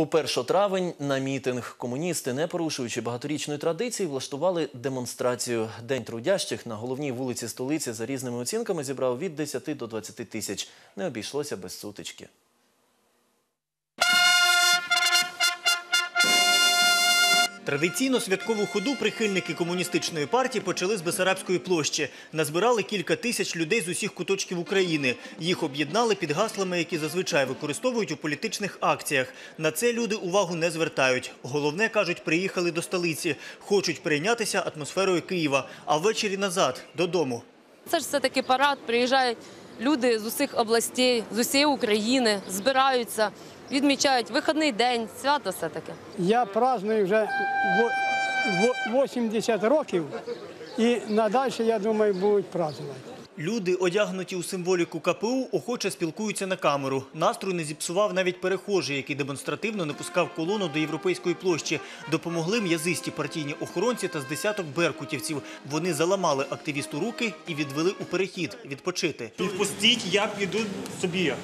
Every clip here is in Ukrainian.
У 1 травень на мітинг комуністи, не порушуючи багаторічної традиції, влаштували демонстрацію. День трудящих на головній вулиці столиці за різними оцінками зібрав від 10 до 20 тисяч. Не обійшлося без сутички. Традиційно святкову ходу прихильники комуністичної партії почали з Бесарабської площі. Назбирали кілька тисяч людей з усіх куточків України. Їх об'єднали під гаслами, які зазвичай використовують у політичних акціях. На це люди увагу не звертають. Головне, кажуть, приїхали до столиці. Хочуть прийнятися атмосферою Києва, а ввечері назад, додому. Це ж все-таки парад. Приїжджають люди з усіх областей, з усієї України, збираються, відмічають вихідний день, свято все таке. Я праздную вже во- во- 80 років і надалі, я думаю, будуть празднувати. Люди, одягнуті у символіку КПУ, охоче спілкуються на камеру. Настрой не зіпсував навіть перехожий, який демонстративно не пускав колону до європейської площі. Допомогли м'язисті партійні охоронці та з десяток беркутівців. Вони заламали активісту руки і відвели у перехід відпочити. Відпустіть, я піду собі.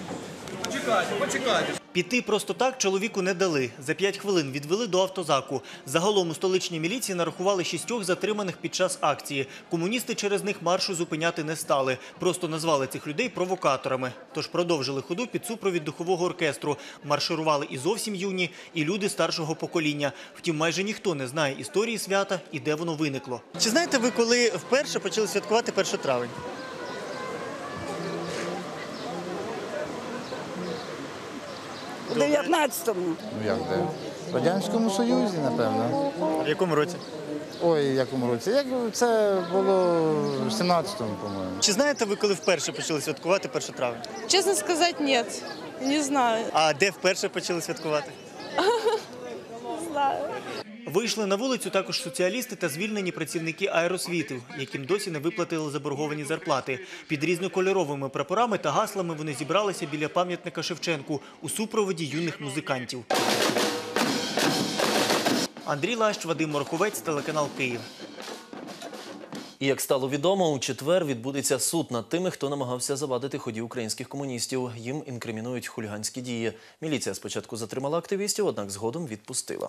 Піти просто так чоловіку не дали. За п'ять хвилин відвели до автозаку. Загалом у столичній міліції нарахували шістьох затриманих під час акції. Комуністи через них маршу зупиняти не стали. Просто назвали цих людей провокаторами. Тож продовжили ходу під супровід духового оркестру. Марширували і зовсім юні, і люди старшого покоління. Втім, майже ніхто не знає історії свята і де воно виникло. Чи знаєте ви, коли вперше почали святкувати 1 травень? У 19-му. Ну як де? В Радянському Союзі, напевно. В якому році? Ой, в якому році? Як це було в 17-му, по-моєму. Чи знаєте ви, коли вперше почали святкувати 1 травня? Чесно сказати, ні. Не знаю. А де вперше почали святкувати? Вийшли на вулицю також соціалісти та звільнені працівники аеросвіту, яким досі не виплатили заборговані зарплати. Під різнокольоровими прапорами та гаслами вони зібралися біля пам'ятника Шевченку у супроводі юних музикантів. Андрій Лащ, Вадим Морковець, телеканал Київ. І як стало відомо, у четвер відбудеться суд над тими, хто намагався завадити ході українських комуністів. Їм інкримінують хуліганські дії. Міліція спочатку затримала активістів, однак згодом відпустила.